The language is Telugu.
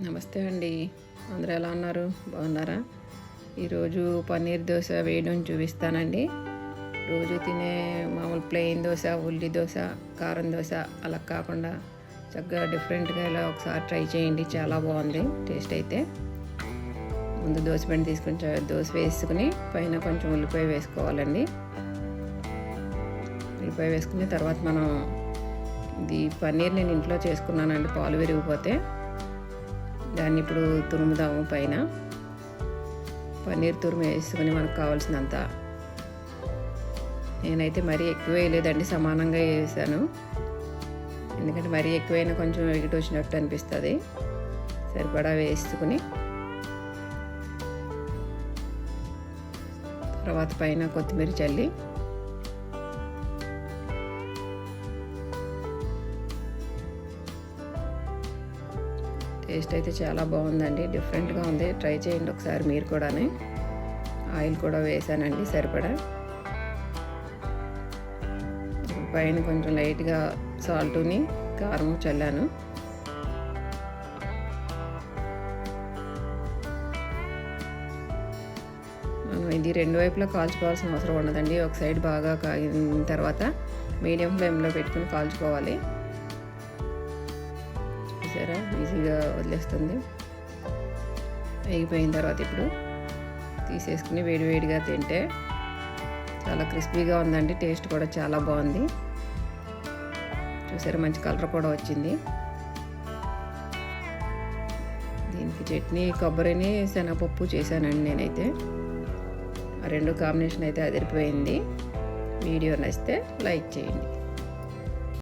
నమస్తే అండి. అందరూ ఎలా ఉన్నారు? బాగున్నారా? ఈరోజు పన్నీర్ దోశ వేయడం చూపిస్తానండి. రోజు తినే మామూలు ప్లెయిన్ దోశ ఉల్లి దోశ కారం దోశ అలా కాకుండా చక్కగా డిఫరెంట్గా ఇలా ఒకసారి ట్రై చేయండి. చాలా బాగుంది. టేస్ట్ అయితే. ముందు దోశ పిండి తీసుకుని దోశ వేసుకుని పైన కొంచెం ఉల్లిపాయ వేసుకోవాలండి. ఉల్లిపాయ వేసుకుని తర్వాత మనం ఇది పన్నీర్ నేను ఇంట్లో చేసుకున్నానండి. పాలు విరిగిపోతే దాన్ని ఇప్పుడు తురుముదాము పైన. పన్నీర్ తురుము వేసుకుని మనకు కావాల్సినంత. నేనైతే మరీ ఎక్కువ వేయలేదండి సమానంగా వేసాను. ఎందుకంటే మరీ ఎక్కువైనా కొంచెం ఎగిటి వచ్చినట్టు అనిపిస్తుంది. సరిపడా వేసుకుని. తర్వాత పైన కొత్తిమీర చల్లి టేస్ట్ అయితే చాలా బాగుందండి. డిఫరెంట్గా ఉంది. ట్రై చేయండి ఒకసారి మీరు కూడానే. ఆయిల్ కూడా వేసానండి సరిపడా. పైన కొంచెం లైట్గా సాల్ట్ని కారం చల్లాను. మనం ఇది రెండు వైపులా కాల్చుకోవాల్సిన అవసరం ఉండదండి. ఒక సైడ్ బాగా కాగిన తర్వాత మీడియం ఫ్లేమ్లో పెట్టుకుని కాల్చుకోవాలి. చూసారా ఈజీగా వదిలేస్తుంది. వేగిపోయిన తర్వాత ఇప్పుడు తీసేసుకుని వేడివేడిగా తింటే చాలా క్రిస్పీగా ఉందండి. టేస్ట్ కూడా చాలా బాగుంది. చూసారా మంచి కలర్ కూడా వచ్చింది. దీనికి చట్నీ కొబ్బరిని శనగపప్పు చేశానండి నేనైతే. ఆ రెండు కాంబినేషన్ అయితే అదిరిపోయింది. వీడియో నచ్చితే లైక్ చేయండి.